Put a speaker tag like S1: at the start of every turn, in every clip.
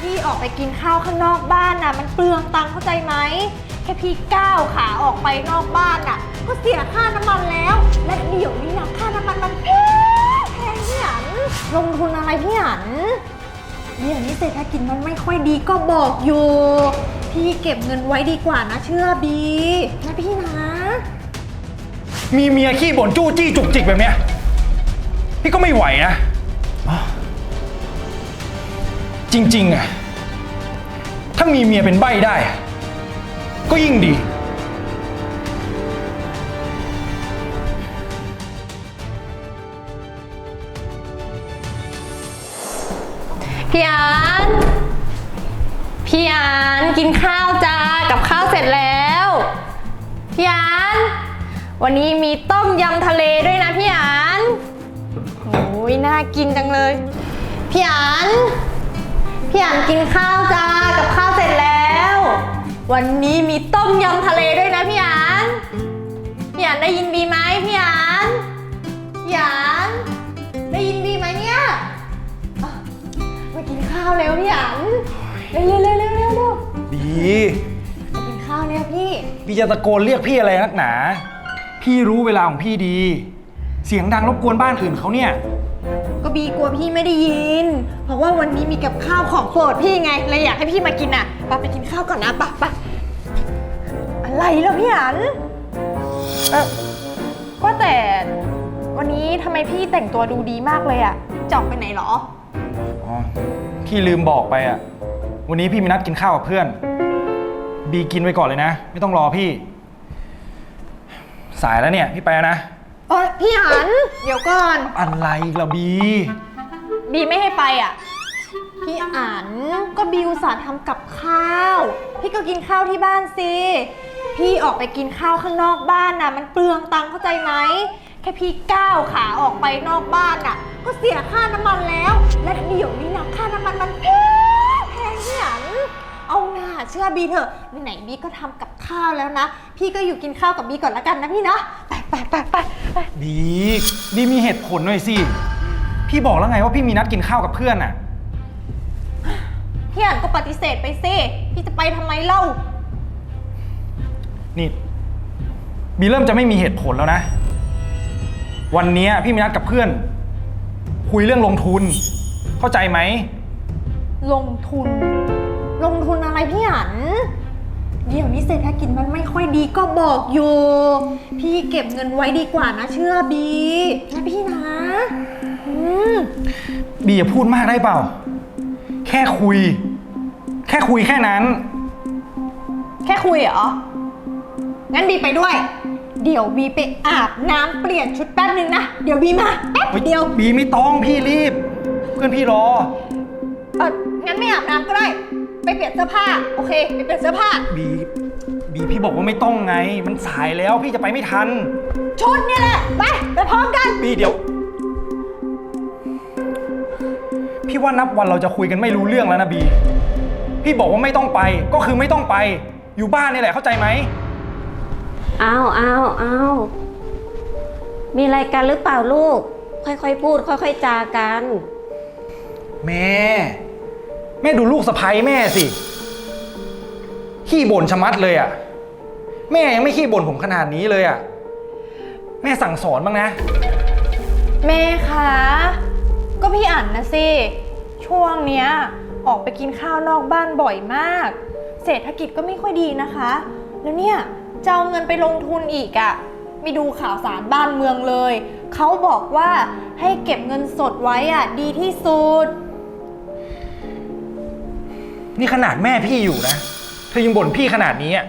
S1: พี่ออกไปกินข้าวข้างนอกบ้านน่ะ มันเปลืองตังค์เข้าใจไหม แค่พี่ก้าวขาออกไปนอกบ้านน่ะ ก็เสียค่าน้ำมันแล้ว และเดี๋ยวนี้นะค่าน้ำมันมันแพงแพงพี่หันลงทุนอะไรพี่หันเดี๋ยวนี้เศรษฐกิจมันไม่ค่อยดีก็บอกอยู่ พี่เก็บเงินไว้ดีกว่านะ เชื่อบีนะพี่นะ
S2: มีเมียขี้บ่นจู้จี้จุกจิกแบบเนี้ยพี่ก็ไม่ไหวนะ จริงๆอะถ้ามีเมียเป็นใบ้ได้อะก็ยิ่งดี
S1: พี่อัน พี่อันกินข้าวจ้ากับข้าวเสร็จแล้ว พี่อัน วันนี้มีต้มยำทะเลด้วยนะพี่อันโอ้ยน่ากินจังเลย พี่อัน พี่อันกินข้าวจ้ากับข้าวเสร็จแล้ว วันนี้มีต้มยำทะเลด้วยนะพี่อันพี่อันได้ยินบีไหมพี่อันพี่อันได้ยินบีไหมเนี่ยมากินข้าวแล้วพี่อันเร็วเร็วเร็วเร็วเร็ว
S2: ดี
S1: มากินข้าวเนี่ยพี่
S2: พี่จะตะโกนเรียกพี่อะไรนักหนา พี่รู้เวลาของพี่ดี เสียงดังรบกวนบ้านอื่นเขาเนี่ย
S1: ก็บีกลัวพี่ไม่ได้ยิน เพราะว่าวันนี้มีกับข้าวของโปรดพี่ไงเลยอยากให้พี่มากินอะไปไปกินข้าวก่อนนะไปไปอะไรแล้วพี่อันเออว่าแต่วันนี้ทำไมพี่แต่งตัวดูดีมากเลยอะจะออกไปไหนเหรอ
S2: อ๋อ พี่ลืมบอกไปอะ วันนี้พี่มีนัดกินข้าวกับเพื่อน บีกินไว้ก่อนเลยนะ ไม่ต้องรอพี่ สายแล้วเนี่ย พี่ไปแล้วนะ
S1: เอ้ยพี่อัน เดี๋ยวก่อน
S2: อะไรอีกล่ะบี
S1: บีไม่ให้ไปอะ พี่อันก็บิวสาห์ทำกับข้าว พี่ก็กินข้าวที่บ้านสิ พี่ออกไปกินข้าวข้างนอกบ้านน่ะ มันเปลืองตังค์เข้าใจไหม แค่พี่ก้าวขาออกไปนอกบ้านน่ะ ก็เสียค่าน้ำมันแล้ว และเดี๋ยวนี้นะค่าน้ำมันมันแพงแพงพี่อัน เอาหน่าเชื่อบีเถอะไหนๆบีก็ทำกับข้าวแล้วนะ พี่ก็อยู่กินข้าวกับบีก่อนละกันนะพี่นะไปไปไปไปไป
S2: บีบีมีเหตุผลหน่อยสิ พี่บอกแล้วไงว่าพี่มีนัดกินข้าวกับเพื่อนอะ
S1: พี่อันก็ปฏิเสธไปสิพี่จะไปทำไมเล่า
S2: นี่ บีเริ่มจะไม่มีเหตุผลแล้วนะ วันเนี้ยพี่มีนัดกับเพื่อน คุยเรื่องลงทุน เข้าใจไหม
S1: ลงทุนลงทุนอะไร พี่อัน เดี๋ยวนี้เศรษฐกิจมันไม่ค่อยดีก็บอกอยู่ พี่เก็บเงินไว้ดีกว่านะ เชื่อบีนะพี่นะ อืม
S2: บีอย่าพูดมากได้เปล่า แค่คุย แค่คุยแค่นั้น
S1: แค่คุยเหรอ งั้นบีไปด้วย เดี๋ยวบีไปอาบน้ำเปลี่ยนชุดแป๊บนึงนะ เดี๋ยวบีมาแป๊บเดียว
S2: บีไม่ต้องพี่รีบ เพื่อนพี่รอ
S1: เอองั้นไม่อาบน้ำก็ได้ ไปเปลี่ยนเสื้อผ้า โอเค ไปเปลี่ยนเสื้อผ้า
S2: บีบีพี่บอกว่าไม่ต้องไง มันสายแล้วพี่จะไปไม่ทัน
S1: ชุดเนี่ยแหละ ไป ไปพร้อมกัน
S2: บีเดี๋ยว พี่ว่านับวันเราจะคุยกันไม่รู้เรื่องแล้วนะบี พี่บอกว่าไม่ต้องไป ก็คือไม่ต้องไป อยู่บ้านนี่แหละเข้าใจไหม
S3: เอาเอาเอามีอะไรกันหรือเปล่าลูก ค่อยๆพูด ค่อย ๆ จากัน
S2: แม่ แม่ดูลูกสะใภ้แม่สิ ขี้บ่นชะมัดเลยอะ่ะ แม่ยังไม่ขี้บ่นผมขนาดนี้เลยอะ่ะ แม่สั่งสอนบ้างนะ
S1: แม่คะ ก็พี่อั๋นนะสิ ช่วงเนี้ย ออกไปกินข้าวนอกบ้านบ่อยมาก เศรษฐกิจก็ไม่ค่อยดีนะคะ แล้วเนี่ยจะเอาเงินไปลงทุนอีกอะ่ะ ไม่ดูข่าวสารบ้านเมืองเลย เขาบอกว่าให้เก็บเงินสดไว้อะดีที่สุด
S2: นี่ขนาดแม่พี่อยู่นะ เธอยังบ่นพี่ขนาดนี้อะ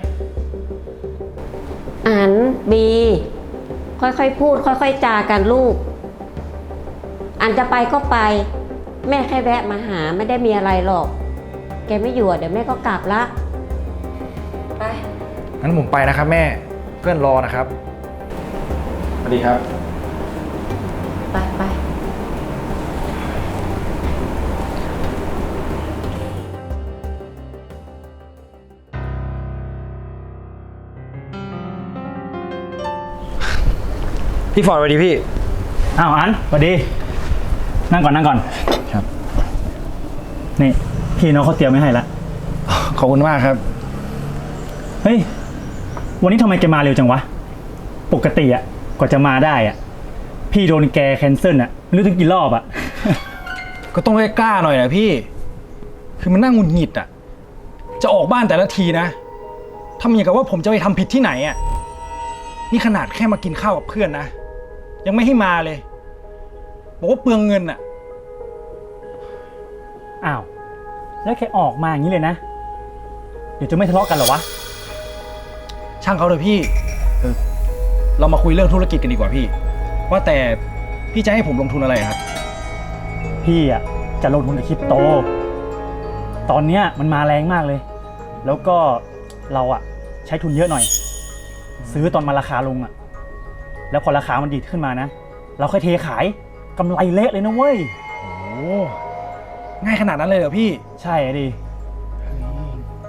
S3: อันบี ค่อยๆพูด ค่อยๆจากันลูก อันจะไปก็ไป แม่แค่แวะมาหาไม่ได้มีอะไรหรอก แกไม่อยู่อะเดี๋ยวแม่ก็กลับละไป
S2: งั้นผมไปนะครับแม่ เพื่อนรอนะครับ สวัสดีครับ
S3: ไปไป
S2: พี่ฟอร์ดสวัสดีพี่
S4: อ้าวอันสวัสดี นั่งก่อนนั่งก่อน
S2: ครับ
S4: นี่ พี่น้องเขาเตรียมไว้ให้แล้ว
S2: ขอบคุณมากครับ
S4: เฮ้ย วันนี้ทำไมแกมาเร็วจังวะ ปกติอะกว่าจะมาได้อะพี่โดนแกแคนเซิลอะไม่รู้ถึงกี่รอบอะ
S2: ก็ต้องให้กล้าหน่อยนะพี่ คือมันนั่งหงุดหงิดอะจะออกบ้านแต่ละทีนะทำอย่างกับว่าผมจะไปทำผิดที่ไหนอะนี่ขนาดแค่มากินข้าวกับเพื่อนนะ ยังไม่ให้มาเลย บอกว่าเปลืองเงินอะ
S4: อ้าว แล้วแกออกมาอย่างนี้เลยนะ เดี๋ยวจะไม่ทะเลาะกันเหรอวะ
S2: ช่างเขาเลยพี่เออเรามาคุยเรื่องธุรกิจกันดีกว่าพี่ ว่าแต่พี่จะให้ผมลงทุนอะไรครับ
S4: พี่อะจะลงทุนในคริปโต ตอนเนี้ยมันมาแรงมากเลย แล้วก็เราอะใช้ทุนเยอะหน่อย ซื้อตอนมาราคาลงอะ แล้วพอราคามันดีดขึ้นมานะ เราค่อยเทขายกำไรเละเลยนะเว้ย
S2: โอ้ง่ายขนาดนั้นเลยเหรอพี่
S4: ใช่อะดิ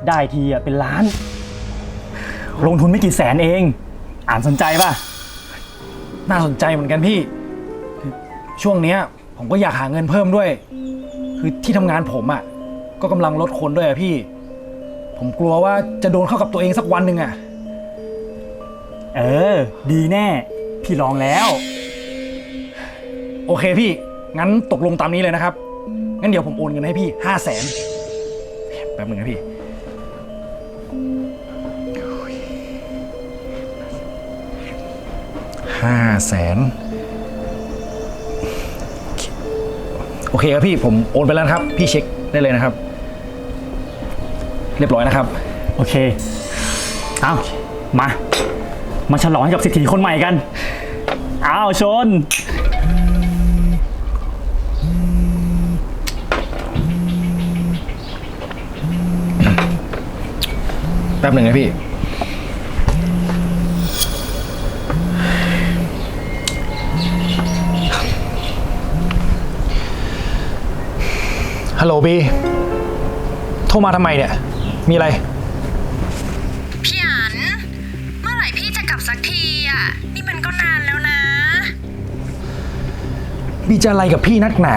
S4: ได้ทีอะเป็นล้าน ลงทุนไม่กี่แสนเอง อ่านสนใจป่ะ
S2: น่าสนใจเหมือนกันพี่คือช่วงเนี้ย ผมก็อยากหาเงินเพิ่มด้วย คือที่ทำงานผมอะ่ะ ก็กำลังลดคนด้วยอะพี่ ผมกลัวว่าจะโดนเข้ากับตัวเองสักวันหนึ่งอะ่ะ
S4: เออ ดีแน่ พี่ลองแล้ว
S2: โอเคพี่ งั้นตกลงตามนี้เลยนะครับ งั้นเดี๋ยวผมโอนเงินให้พี่ห้าแสนแป๊บหนึ่งนะพี่ ห้าแสน โอเคครับพี่ผมโอนไปแล้วนะครับ พี่เช็คได้เลยนะครับ เรียบร้อยนะครับ
S4: โอเค เอามา มาฉลองให้กับเศรษฐีคนใหม่กัน อ้าวชน
S2: แป๊บหนึ่งนะพี่ ฮัลโหลบี โทรมาทำไมเนี่ย มีอะไร
S1: บี
S2: จะอะไรกับพี่นักหนา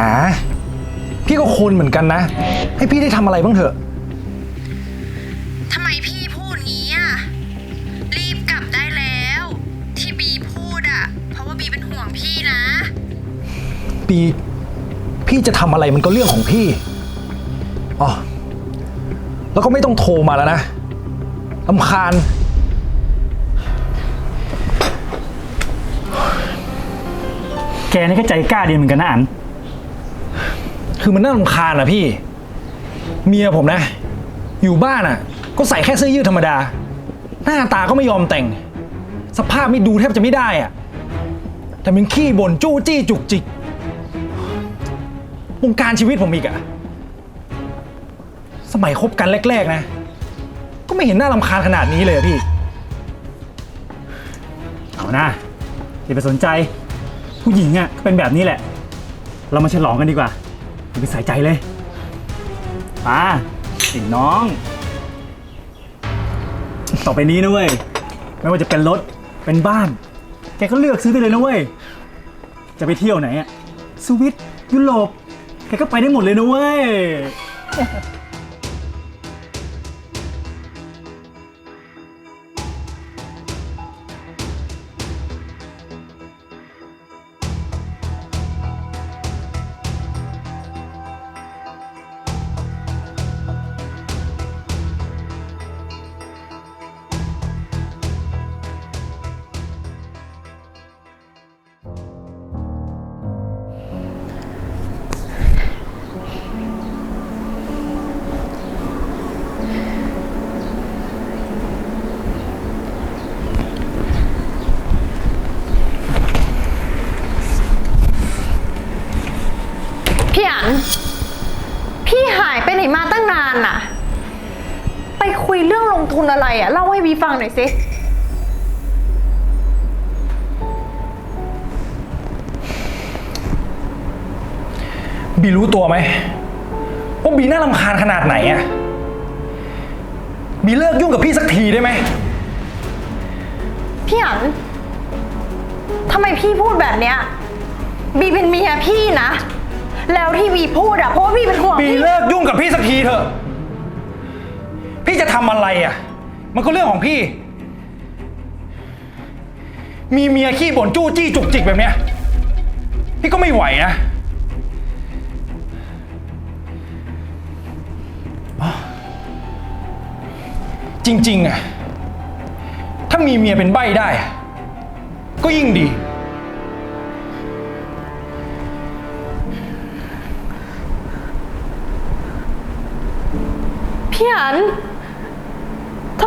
S2: พี่ก็คนเหมือนกันนะ ให้พี่ได้ทำอะไรบ้างเถอะ
S1: ทำไมพี่พูดงี้อะ รีบกลับได้แล้ว ที่บีพูดอะ เพราะว่าบีเป็นห่วงพี่นะ
S2: ปีพี่จะทำอะไรมันก็เรื่องของพี่อ๋อแล้วก็ไม่ต้องโทรมาแล้วนะลำคาญ
S4: แกนี่ก็ใจกล้าดีเหมือนกันนะอัน
S2: คือมันน่ารำคาญอะพี่ เมียผมนะ อยู่บ้านอะก็ใส่แค่เสื้อยืดธรรมดา หน้าตาก็ไม่ยอมแต่ง สภาพไม่ดูแทบจะไม่ได้อะแต่มันขี้บ่นจู้จี้จุกจิกวงการชีวิตผมอีกอะสมัยคบกันแรก ๆ นะ ก็ไม่เห็นหน่ารำคาญขนาดนี้เลยอะพี่
S4: เอานะอย่าไปสนใจ ผู้หญิงอะก็เป็นแบบนี้แหละ เรามาฉลองกันดีกว่าอย่าไปใส่ใจเลยป้าสิน้อง ต่อไปนี้นะเว้ยไม่ว่าจะเป็นรถเป็นบ้าน แกก็เลือกซื้อได้เลยนะเว้ยจะไปเที่ยวไหนอะสวิตยุโรปแกก็ไปได้หมดเลยนะเว้ย
S1: อะเล่าให้บีฟังหน่อยสิ
S2: บีรู้ตัวไหมว่าบีน่ารำคาญขนาดไหนอะบีเลิกยุ่งกับพี่สักทีได้ไหม
S1: พี่อันทำไมพี่พูดแบบเนี้ย บีเป็นเมียพี่นะ แล้วที่บีพูดอะเพราะว่าบีเป็นห่วง
S2: บี
S1: พี่
S2: เลิกยุ่งกับพี่สักทีเถอะ พี่จะทำอะไรอะ มันก็เรื่องของพี่ มีเมียขี้บ่นจู้จี้จุกจิกแบบเนี้ย พี่ก็ไม่ไหวนะอ้าวจริง ๆอะถ้ามีเมียเป็นใบ้ได้อะก็ยิ่งดี
S1: พี่อัน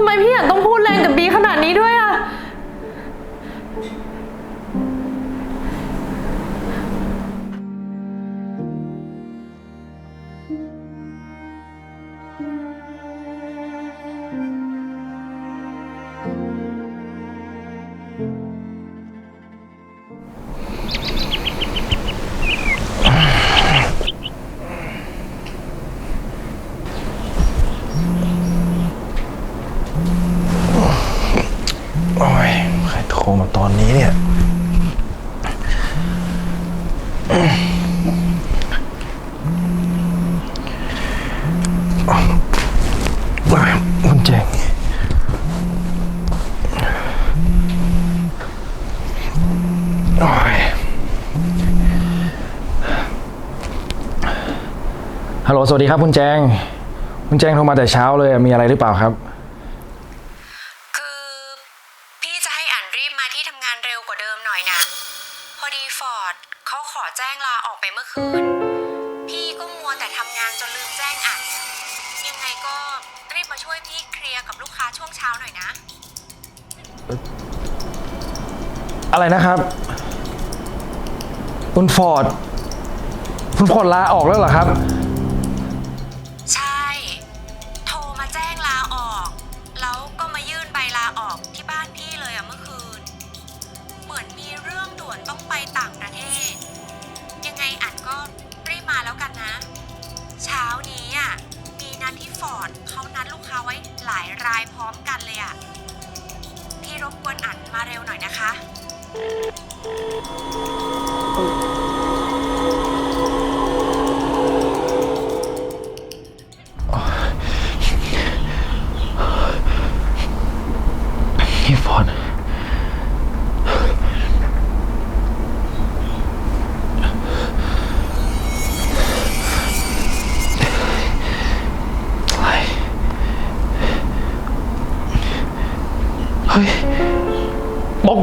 S1: ทำไมพี่อันต้องพูดแรงกับบีขนาดนี้ด้วยอะ
S2: สวัสดีครับคุณแจง คุณแจงโทรมาแต่เช้าเลยอะมีอะไรหรือเปล่าครับ
S5: คือพี่จะให้อันรีบมาที่ทำงานเร็วกว่าเดิมหน่อยนะ พอดีฟอร์ดเขาขอแจ้งลาออกไปเมื่อคืน พี่ก็มัวแต่ทำงานจนลืมแจ้งอันยังไงก็รีบมาช่วยพี่เคลียร์กับลูกค้าช่วงเช้าหน่อยนะ
S2: อะไรนะครับ คุณฟอร์ด คุณฟอร์ดลาออกแล้วเหรอครับ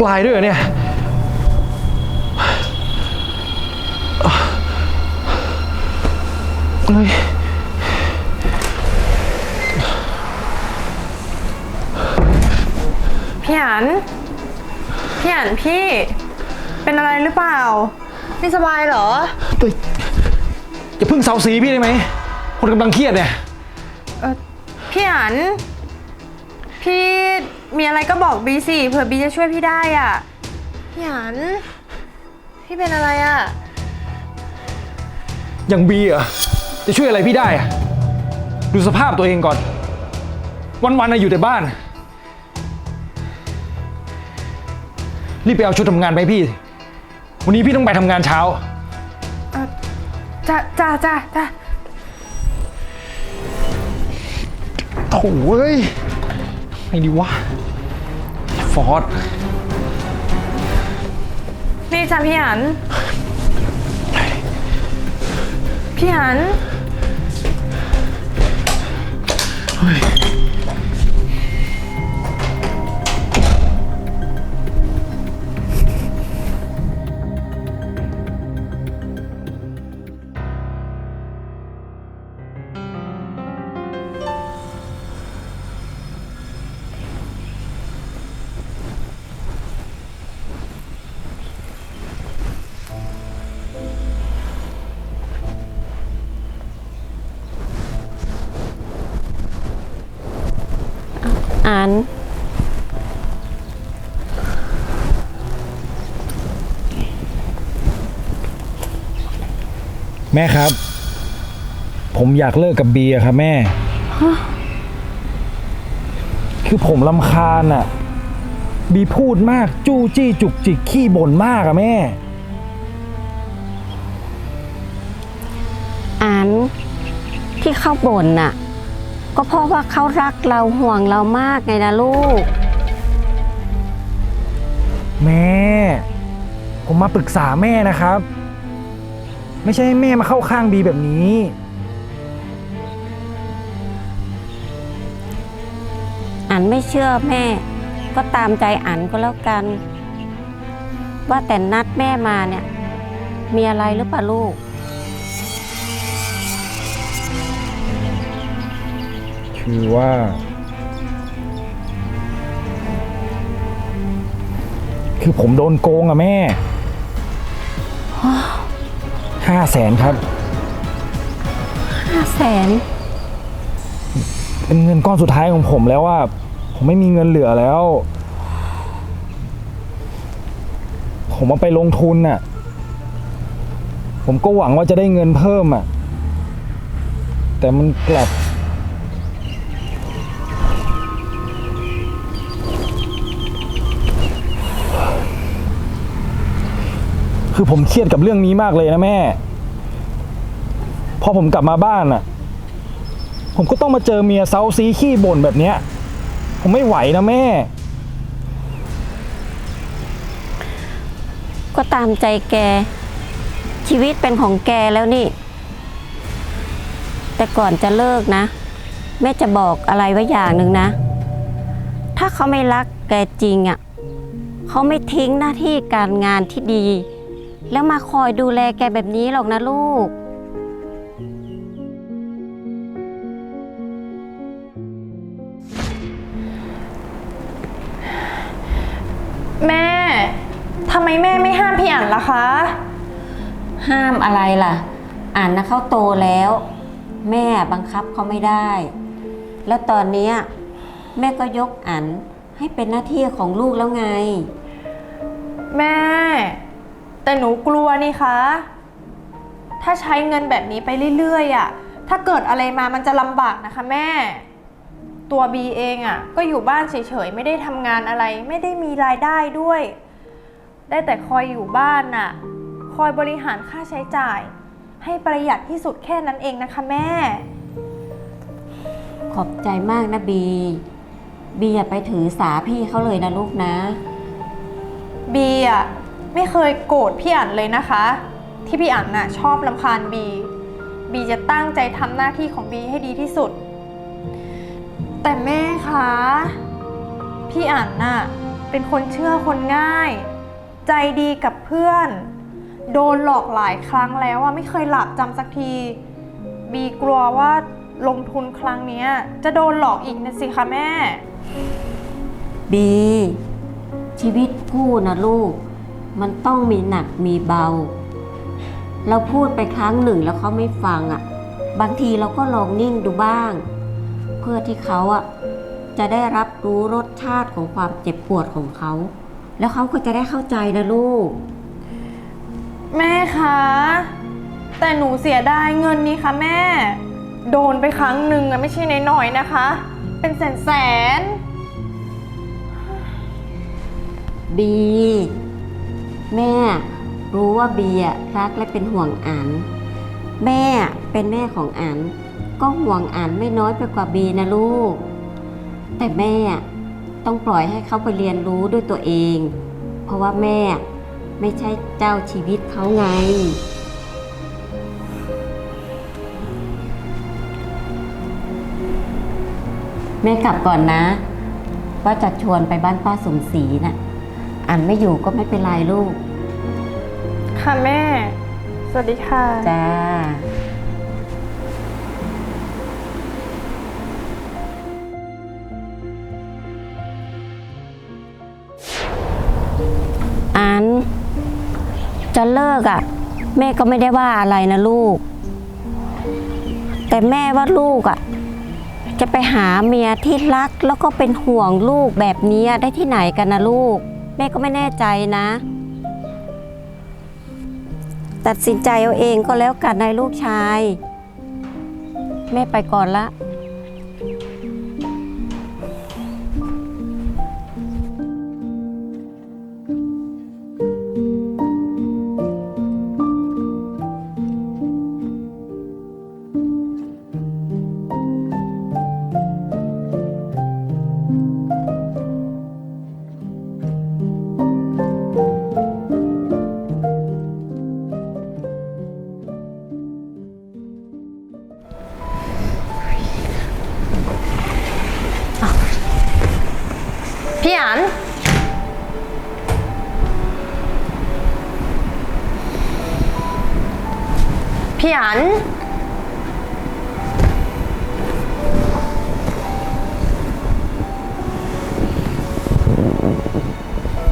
S5: ล็อกไลน์ด้วยเห
S2: รอเนี่ยเฮ้ย
S1: พี่อันพี่อันพี่ เป็นอะไรหรือเปล่า ไม่สบายเหรอ
S2: เฮ้ยอย่าเพิ่งเซาซีพี่ได้ไหมคนกำลังเครียดเนี่ย
S1: เออพี่อันพี่ มีอะไรก็บอกบีสิเผื่อบีจะช่วยพี่ได้อะพี่อันพี่เป็นอะไรอะ
S2: อย่างบีเหรอจะช่วยอะไรพี่ได้อะดูสภาพตัวเองก่อน วันๆนะอยู่แต่บ้าน รีบไปเอาชุดทำงานไปให้พี่ วันนี้พี่ต้องไปทำงานเช้า
S1: จ้าจ้าจ้าจ้า
S2: โถ่เอ้ยไงดีวะ ฟอร์ด
S1: นี่จ้าพี่อัน พี่อัน
S3: อั น
S2: แม่ครับ ผมอยากเลิกกับบีอะครับแม่ คือผมลำคาญอะบีพูดมากจู้จี้จุกจิกขี้บ่นมากอะแม่
S3: ที่เขาบ่นน่ะ ก็เพราะว่าเขารักเราห่วงเรามากไงนะลูก
S2: แม่ ผมมาปรึกษาแม่นะครับ ไม่ใช่ให้แม่มาเข้าข้างบีแบบนี้
S3: อันไม่เชื่อแม่ ก็ตามใจอันก็แล้วกัน ว่าแต่นัดแม่มาเนี่ย มีอะไรหรือเปล่าลูก
S2: คือว่า คือผมโดนโกงอะแม่ห้าแสนครับ
S3: ห้าแสน
S2: เป็นเงินก้อนสุดท้ายของผมแล้วว่า ผมไม่มีเงินเหลือแล้ว ผมเอาไปลงทุนน่ะ ผมก็หวังว่าจะได้เงินเพิ่มอะ แต่มันกลับ คือผมเครียดกับเรื่องนี้มากเลยนะแม่ พอผมกลับมาบ้านอะผมก็ต้องมาเจอเมียเซาซีขี้บ่นแบบเนี้ย ผมไม่ไหวนะแม่
S3: ก็ตามใจแก ชีวิตเป็นของแกแล้วนี่ แต่ก่อนจะเลิกนะ แม่จะบอกอะไรไว้อย่างหนึ่งนะ ถ้าเขาไม่รักแกจริงอะ่ะเขาไม่ทิ้งหน้าที่การงานที่ดี แล้วมาคอยดูแลแกแบบนี้หรอกนะลูก
S1: แม่ทำไมแม่ไม่ห้ามพี่อั๋นล่ะคะ
S3: ห้ามอะไรล่ะ อ่านนะเขาโตแล้ว แม่บังคับเขาไม่ได้ แล้วตอนเนี้ยแม่ก็ยกอันให้เป็นหน้าที่ของลูกแล้วไง
S1: แม่ แต่หนูกลัวนี่คะ ถ้าใช้เงินแบบนี้ไปเรื่อยๆอะ่ะ ถ้าเกิดอะไรมามันจะลำบากนะคะแม่ ตัวบีเองอะ่ะ ก็อยู่บ้านเฉยๆ ไม่ได้ทำงานอะไร ไม่ได้มีรายได้ด้วย ได้แต่คอยอยู่บ้านน่ะ คอยบริหารค่าใช้จ่าย ให้ประหยัดที่สุดแค่นั้นเองนะคะแม่
S3: ขอบใจมากนะบี บีอย่าไปถือสาพี่เขาเลยนะลูกนะ
S1: บีอะ ไม่เคยโกรธพี่อั๋นเลยนะคะ ที่พี่อั๋นน่ะชอบลำคาญบี บีจะตั้งใจทำหน้าที่ของบีให้ดีที่สุด แต่แม่คะ พี่อั๋นน่ะเป็นคนเชื่อคนง่าย ใจดีกับเพื่อน โดนหลอกหลายครั้งแล้วว่าไม่เคยหลับจำสักที บีกลัวว่าลงทุนครั้งนี้จะโดนหลอกอีกนะสิคะแม่
S3: บี ชีวิตคู่นะลูก มันต้องมีหนักมีเบา เราพูดไปครั้งหนึ่งแล้วเขาไม่ฟังอะ่ะ บางทีเราก็ลองนิ่งดูบ้าง เพื่อที่เขาอะจะได้รับรู้รสชาติของความเจ็บปวดของเขา แล้วเขาก็จะได้เข้าใจนะลูก
S1: แม่คะ แต่หนูเสียดายเงินนี้ค่ะแม่ โดนไปครั้งหนึ่งอะไม่ใช่น้อยๆนะคะ เป็นแสนแสน
S3: บี แม่รู้ว่าเบีอะรักและเป็นห่วงอันแม่เป็นแม่ของอันก็ห่วงอันไม่น้อยไปกว่าบีนะลูก แต่แม่ต้องปล่อยให้เขาไปเรียนรู้ด้วยตัวเอง เพราะว่าแม่ไม่ใช่เจ้าชีวิตเขาไง แม่กลับก่อนนะ ว่าจะชวนไปบ้านป้าสมศรีน่ะ อันไม่อยู่ก็ไม่เป็นไรลูก
S1: ๆค่ะแม่ สวัสดีค่ะ
S3: จ้า อัน จะเลิกอะ่ะ แม่ก็ไม่ได้ว่าอะไรนะลูก แต่แม่ว่าลูกอะ่ะ จะไปหาเมียที่รักแล้วก็เป็นห่วงลูกแบบนี้ได้ที่ไหนกันนะลูก แม่ก็ไม่แน่ใจนะ ตัดสินใจเอาเองก็แล้วกันนายลูกชาย แม่ไปก่อนละ
S1: พี่อัน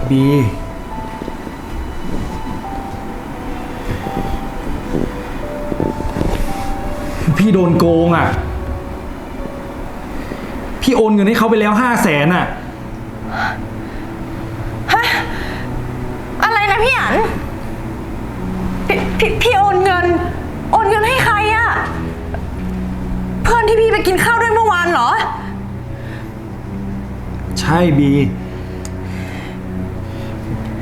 S2: บี พี่โดนโกงอะ พี่โอนเงินให้เขาไปแล้วห้าแสนอะ
S1: อะไรนะพี่อัน พี่พี่พี่โอนเงิน โอนเงินให้ใครอะเพื่อนที่พี่ไปกินข้าวด้วยเมื่อวานเหรอ
S2: ใช่บี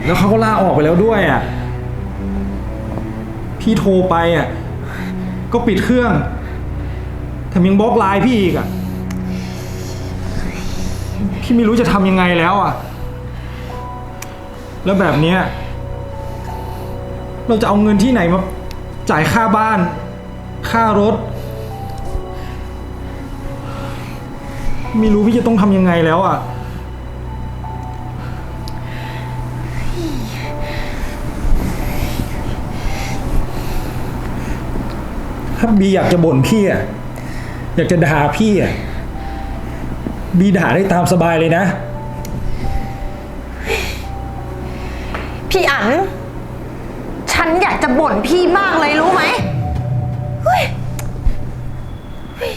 S2: แล้วเขาก็ลาออกไปแล้วด้วยอะ พี่โทรไปอะ ก็ปิดเครื่องแถมยังบล็อกไลน์พี่อีกอะ พี่ไม่รู้จะทำยังไงแล้วอะ แล้วแบบเนี้ย เราจะเอาเงินที่ไหนมา จ่ายค่าบ้าน ค่ารถ ไม่รู้พี่จะต้องทำยังไงแล้วอะ ถ้าบีอยากจะบ่นพี่อะ อยากจะด่าพี่อะ บีด่าได้ตามสบายเลยนะ
S1: พี่อัน ฉันอยากจะบ่นพี่มากเลยรู้ไหมเฮ้ยเฮ้ย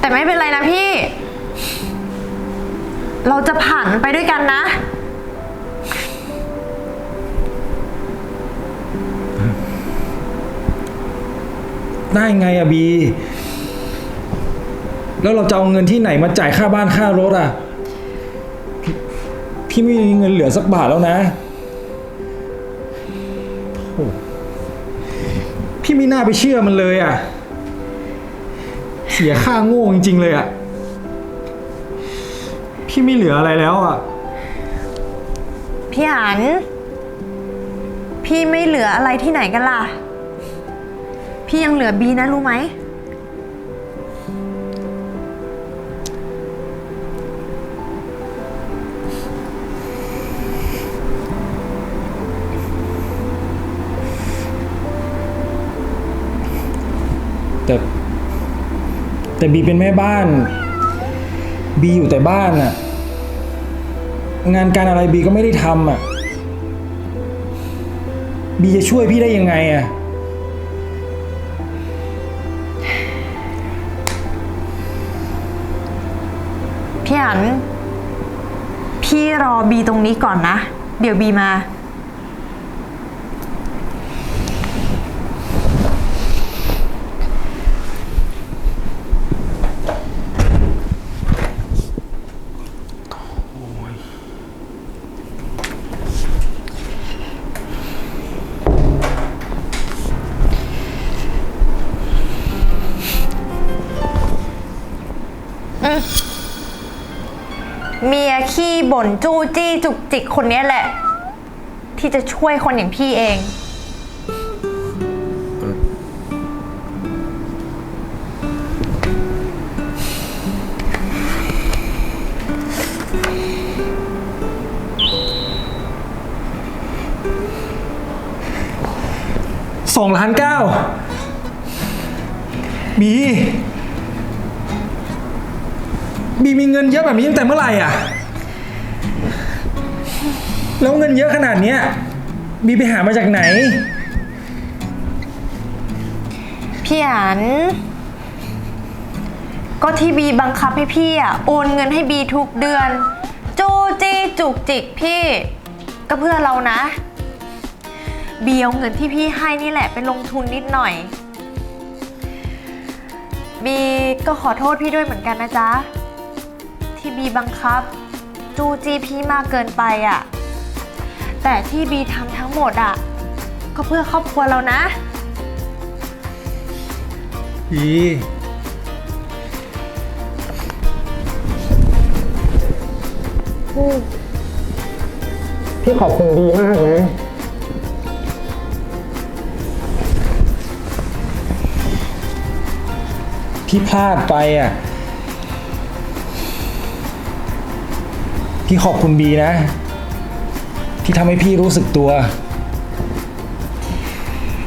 S1: แต่ไม่เป็นไรนะพี่ เราจะผ่านมันไปด้วยกันนะ
S2: ได้ไงอะบี แล้วเราจะเอาเงินที่ไหนมาจ่ายค่าบ้านค่ารถอะพี่พี่ไม่มีเงินเหลือสักบาทแล้วนะโถ่พี่ไม่น่าไปเชื่อมันเลยอะเสียค่าโง่จริง ๆ เลยอะพี่ไม่เหลืออะไรแล้วอะ
S1: พี่อัน พี่ไม่เหลืออะไรที่ไหนกันล่ะ พี่ยังเหลือบีนะรู้ไหม
S2: แต่ แต่บีเป็นแม่บ้าน บีอยู่แต่บ้านอะงานการอะไรบีก็ไม่ได้ทำอะ บีจะช่วยพี่ได้ยังไงอะ
S1: พี่อัน พี่รอบีตรงนี้ก่อนนะ เดี๋ยวบีมา นจู้จี้จุกจิกคนนี้แหละ ที่จะช่วยคนอย่างพี่เอง
S2: สองล้านเก้าบี บีมีเงินเยอะแบบนี้ตั้งแต่เมื่อไหร่อะ แล้วเงินเยอะขนาดเนี้ยบีไปหามาจากไหน
S1: พี่อัน ก็ที่บีบังคับให้พี่อะโอนเงินให้บีทุกเดือน จูจี้จุกจิกพี่ก็เพื่อเรานะบีเอาเงินที่พี่ให้นี่แหละไปลงทุนนิดหน่อย บีก็ขอโทษพี่ด้วยเหมือนกันนะจ๊ะ ที่บีบังคับ จูจี้พี่มากเกินไปอะ แต่ที่บีทำทั้งหมดอะ ก็เพื่อครอบครัวเรานะ
S2: บีพี่ขอบคุณดีมากนะ พี่พลาดไปอะ พี่ขอบคุณบีนะ ที่ทำให้พี่รู้สึกตัว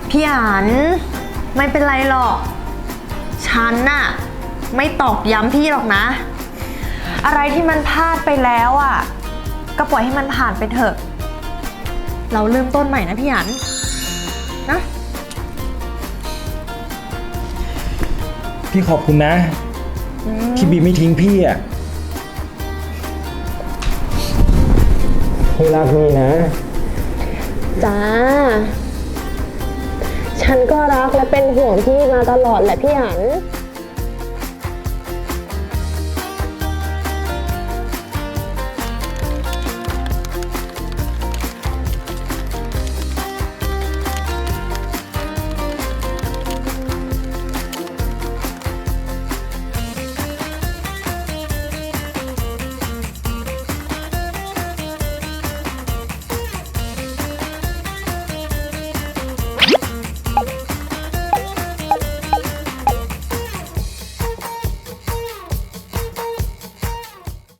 S1: พี่อันไม่เป็นไรหรอก ฉันน่ะ ไม่ตอกย้ำพี่หรอกนะ อะไรที่มันพลาดไปแล้วอะ ก็ปล่อยให้มันผ่านไปเถอะ เราเริ่มต้นใหม่นะพี่อันนะ
S2: พี่ขอบคุณนะ ที่บีไม่ทิ้งพี่อะ พี่รักบีนะ
S1: จ้า ฉันก็รักและเป็นห่วงพี่มาตลอดแหละพี่อัน